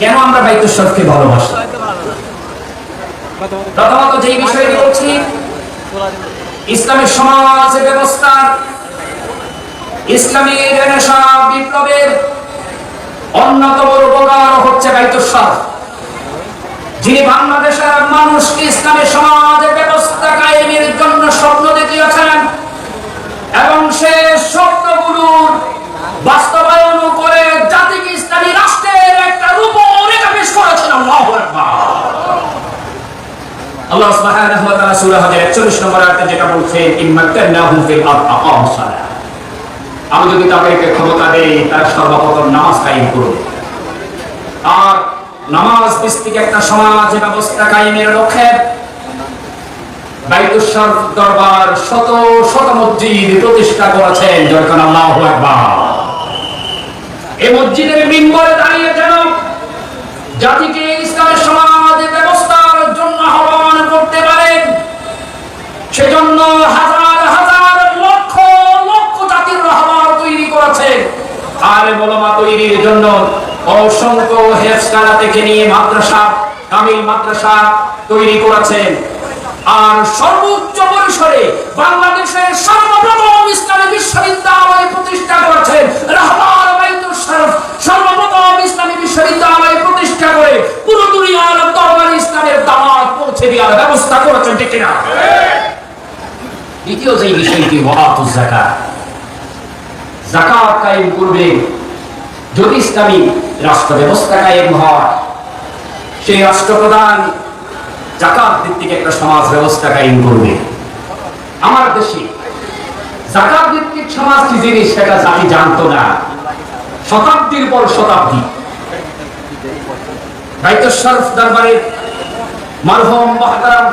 কেন আমরা বাইতুসরফকে ভালোবাসি? প্রথমত যে বিষয়টি বলছি, ইসলামের সমাজ ইসলামী বিপ্লবের অন্যতম উপকার হচ্ছে যিনি বাংলাদেশের মানুষকে ইসলামী সমাজ ব্যবস্থা কায়েমের জন্য স্বপ্ন দেখিয়েছেন এবং সে স্বপ্নগুলোর বাস্তবায়ন করে জাতিকে ইসলামী রাষ্ট্রের একটা রূপরেখা পেশ করেছেন আল্লাহু আকবার আল্লাহ সুবহানাহু ওয়া তাআলা সূরা হজের 41 নম্বর আয়াতে যেটা ফিল আরদ আমি যদি তাদেরকে ক্ষমতা দেই, তারা সর্বপ্রথম নামাজ কায়েম করবে। আর নামাজ ভিত্তিক একটা সমাজ ব্যবস্থা কায়েমের লক্ষ্যে। দরবার শত শত মসজিদ প্রতিষ্ঠা করেছেন যখন আল্লাহু আকবার। এই মসজিদের মিম্বরে দাঁড়িয়ে যেন জাতিকে ইসলামের সমাজ ব্যবস্থার জন্য আহ্বান করতে পারেন সেজন্য হাজার হাজার লক্ষ লক্ষ জাতির রহমান তৈরি করেছেন আর বলমা তৈরির জন্য অসংখ্য হেফসালা থেকে নিয়ে মাদ্রাসা কামিল মাদ্রাসা তৈরি করেছেন। আর সর্বোচ্চ পরিসরে বাংলাদেশের সর্বপ্রথম ইসলামী বিশ্ববিদ্যালয় প্রতিষ্ঠা করেছেন সর্বপ্রথম ইসলামী বিশ্ববিদ্যালয় প্রতিষ্ঠা করে পুরো দুনিয়ার দরবার ইসলামের দাওয়াত পৌঁছে দেওয়ার ব্যবস্থা করেছেন, ঠিক কিনা? দ্বিতীয় যে বিষয়টি, ওয়াতুজ যাকাত। যাকাত কায়েম করবে যদি ইসলামী রাষ্ট্র ব্যবস্থা কায়েম হয়, সেই রাষ্ট্রপ্রধান জাকাত ভিত্তিক একটা সমাজ ব্যবস্থা কায়েম করবে। আমার দেশে জাকাত ভিত্তিক সমাজ কি জিনিস সেটা জাতি জানতো না। শতাব্দীর পর শতাব্দী। বাইতুল শরফ দরবারের মারহুম মহতারাম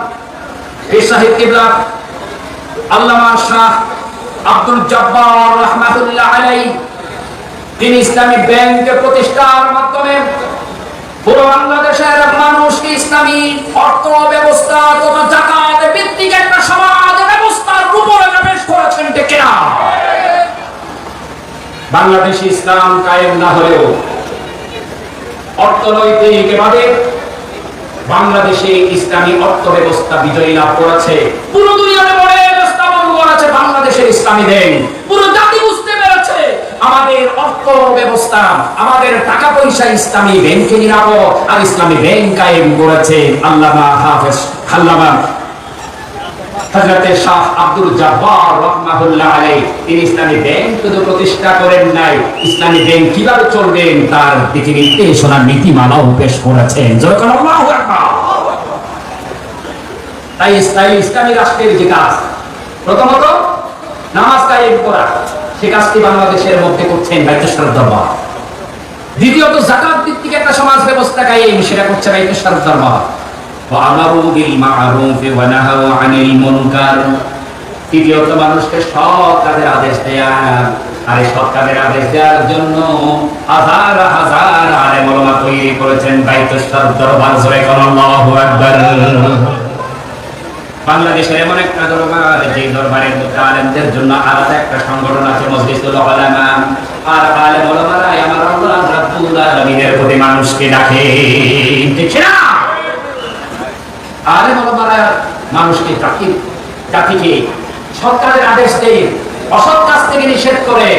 সাহেব কিবলা, আল্লামা শাহ আব্দুল জব্বার রহমাতুল্লাহ আলাই তিনি ইসলামী ব্যাংক প্রতিষ্ঠার মাধ্যমে পুরো বাংলাদেশের মানুষকে ইসলামী অর্থ ব্যবস্থা তথা জাকাত ভিত্তিক একটা সমাজ ব্যবস্থার রূপরেখা পেশ করেছেন ঠিক কিনা? বাংলাদেশে ইসলাম কায়েম না হলেও অর্থনৈতিক ভাবে বাংলাদেশে ইসলামী অর্থ ব্যবস্থা বিজয়ী লাভ করেছে। পুরো দুনিয়াতে বড় স্থাপন করেছে বাংলাদেশের ইসলামী ব্যাংক পুরো জাতি বুঝতে পেরেছে আমাদের অর্থ ব্যবস্থা আমাদের টাকা পয়সা ইসলামী ব্যাংকে নিরাপদ আর ইসলামী ব্যাংক কায়েম করেছে প্রতিষ্ঠা করেন নাই, ইসলামী ব্যাংক কীভাবে চলবেন তার দিকে নির্দেশনা নীতিমালাও করেছেন তাই ইসলামী রাষ্ট্রের যে কাজ, প্রথমত নামাজ কায়েম করা। সে কাজটি বাংলাদেশের মধ্যে করছেন দরবার। দ্বিতীয়ত জাকাত ভিত্তিক একটা সমাজ ব্যবস্থা কায়েম, সেটা করছে বাইতেশ্বর দরবার। তৃতীয়ত, মানুষকে সৎ কাজের আদেশ দেয়া আর এই আদেশ দেওয়ার জন্য হাজার হাজার আরে মলমা তৈরি করেছেন দায়িত্ব দরবার জয় করল্লাহু বাংলাদেশের এমন একটা দরবার যে দরবারের মধ্যে আলেমদের জন্য আলাদা একটা সংগঠন আছে, মসজিদুল উলামা। আর আলেম ওলামারা আমার আল্লাহ রাব্বুল আলামিনের প্রতি মানুষকে ডাকে। ঠিক না আলেম ওলামারা মানুষকে জাতিকে সৎ কাজের আদেশ দেয়, অসৎ কাজ থেকে নিষেধ করে,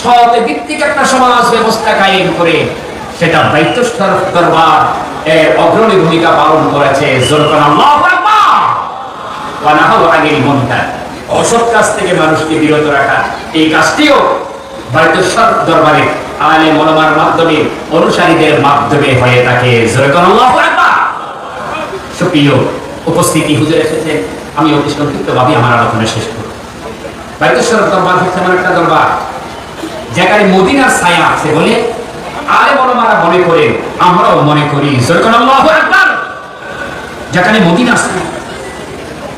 সৎ ভিত্তিক একটা সমাজ ব্যবস্থা কায়েম করে, সেটা দায়িত্বস্তর দরবার এর অগ্রণী ভূমিকা পালন করেছে। জোরকান আল্লাহু অসৎ কাজ থেকে মানুষকে বিরত রাখা। এই কাজটিও দরবারে ওলামার মাধ্যমে, অনুসারীদের মাধ্যমে হয়ে থাকে। সুপ্রিয় উপস্থিতি হুজুর এসেছেন। আমি অতি আমার আলোচনা শেষ করব। দরবার হচ্ছে এমন একটা দরবার। যেখানে মদিনার ছায়া আছে বলে আরে বড় মারা মনে করে আমরাও মনে করি। যেখানে মদিনার ছায়া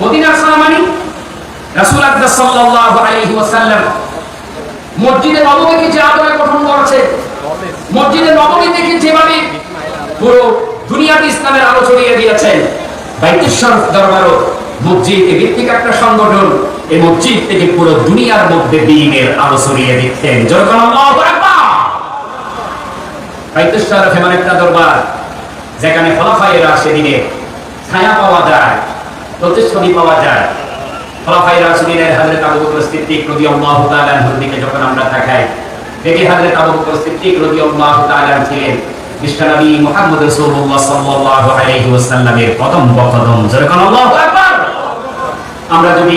মদিনার রাসূল আকরাম সাল্লাল্লাহু আলাইহি ওয়াসাল্লাম মসজিদে যে গঠন করেছে, মসজিদে যেভাবে পুরো দুনিয়াতে ইসলামের আলো ছড়িয়ে দরবারও মসজিদ ভিত্তিক একটা সংগঠন, এই মসজিদ থেকে পুরো দুনিয়ার মধ্যে দিনের আলো ছড়িয়ে দিচ্ছেন যখন আল্লাহু আকবার! একটা দরবার, যেখানে ফলাফাইয়ের সেদিনে ছায়া পাওয়া যায়। প্রতিচ্ছবি পাওয়া যায়। খলাফায়ে রাশিদিনের হযরত আবু বকর সিদ্দিক রাদিয়াল্লাহু তাআলা যখন আমরা তাকাই, দেখি হযরত আবু বকর সিদ্দিক রাদিয়াল্লাহু তাআলা ছিলেন বিশ্বনবী মুহাম্মদ রাসূলুল্লাহ সাল্লাল্লাহু আলাইহি ওয়াসাল্লামের আল্লাহু আকবার। আমরা যদি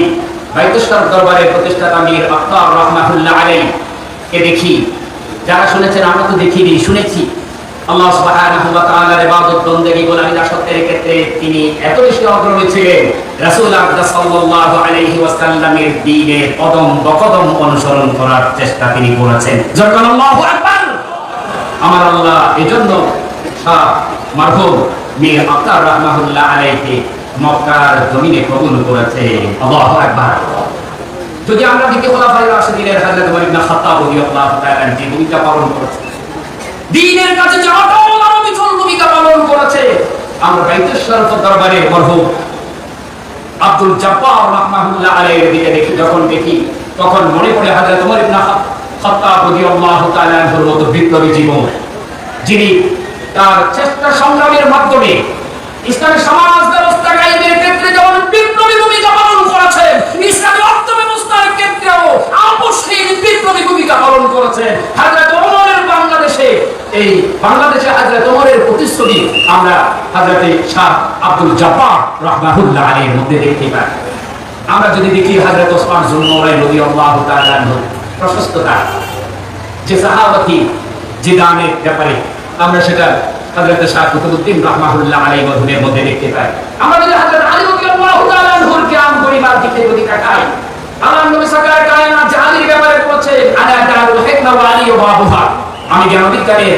বাইতুল দরবারের প্রতিষ্ঠাতা মীর আখতার রাহমাতুল্লাহ আলাইহি কে দেখি, যারা শুনেছেন আমরা তো দেখিনি, শুনেছি। আল্লাহ সুবহানাহু ওয়া তাআলার ইবাদত বন্দেগী গোলামি দাসত্বের ক্ষেত্রে তিনি এত বেশি অগ্রণী ছিলেন। রাসূল সাল্লাল্লাহু আলাইহি ওয়াসাল্লামের কদম বকদম অনুসরণ করার চেষ্টা তিনি করেছেন। যখন আল্লাহু আকবার! আমার আল্লাহ এজন্য শাহ মীর রাহমাতুল্লাহ আলাইহি মক্কার জমিনে কবুল করেছে। আল্লাহু আকবার! যদি আমরা দেখি খোলাফায়ে রাশিদিনের হযরত ওমর ইবনে খাত্তাব রাদিয়াল্লাহু তাআলা পালন করেছে দ্বীনের কাছে যে অটল আর বিচল ভূমিকা পালন করেছে। আমরা বাইতুল দরবারে মরহুম আব্দুল জব্বার রাহমাতুল্লাহ আলাইহির দিকে দেখি, যখন দেখি, তখন মনে পড়ে হযরত ওমর ইবনে খাত্তাব রাদিয়াল্লাহু তাআলা আনহুর মতো বিপ্লবী জীবন। যিনি তার চেষ্টা সংগ্রামের মাধ্যমে ইসলামী সমাজ ব্যবস্থা কায়েমের ক্ষেত্রে যেমন বিপ্লবী ভূমিকা পালন করেছেন ইসলামী অর্থ ব্যবস্থার ক্ষেত্রেও আপসহীন বিপ্লবী ভূমিকা পালন করেছেন হযরত ওমরের বাংলাদেশে এই বাংলাদেশে হযরত ওমরের আমরা হযরত শাহ আব্দুল জব্বার রাহমাতুল্লাহ আলাইহির মধ্যে দেখতে পাই। আমরা যদি দেখি হযরত ওসমান জুলনুরাইন রাদিয়াল্লাহু তাআলা আনহু, প্রশস্ততা, যে সাহাবাতি, যে দানের ব্যাপারে আমরা সেটা হযরত শাহ কুতুবউদ্দিন রাহমাতুল্লাহ আলাইহি মধুনের মধ্যে দেখতে পাই। আমরা যদি হযরত আলী রাদিয়াল্লাহু তাআলা আনহুর জ্ঞান পরিবার দিকে যদি তাকাই আল্লাহ নবী সাকার কায়নাত যে আলীর ব্যাপারে বলেছে আলা দারুল হিকমা ওয়া আলী ওয়া বাবুহা আমি জ্ঞান বিজ্ঞানের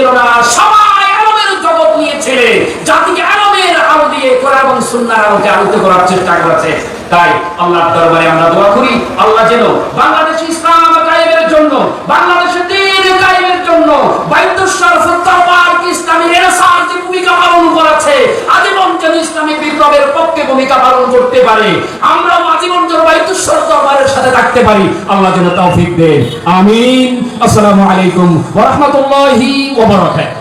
ছিল না। সবাই আরবের জগৎ নিয়েছে জাতিকে আরবের আলো দিয়ে করা এবং সুন্দর আলোকে আলোতে করার চেষ্টা করেছে। তাই আল্লাহর দরবারে আমরা দোয়া করি, আল্লাহ যেন বাংলাদেশ ইসলাম কায়েমের জন্য, বাংলাদেশের দিন কায়েমের জন্য পার্ক ইসলামী যে ভূমিকা পালন করেছে, আজীবন যেন বিপ্লবের পক্ষে ভূমিকা পালন করতে পারে। আমরাও আজীবন যেন বাইতুল শরফ দরবারের সাথে থাকতে পারি। আল্লাহ যেন তৌফিক আমিন। আসসালামু আলাইকুম ওয়া রাহমাতুল্লাহি ওয়া বারাকাতুহু।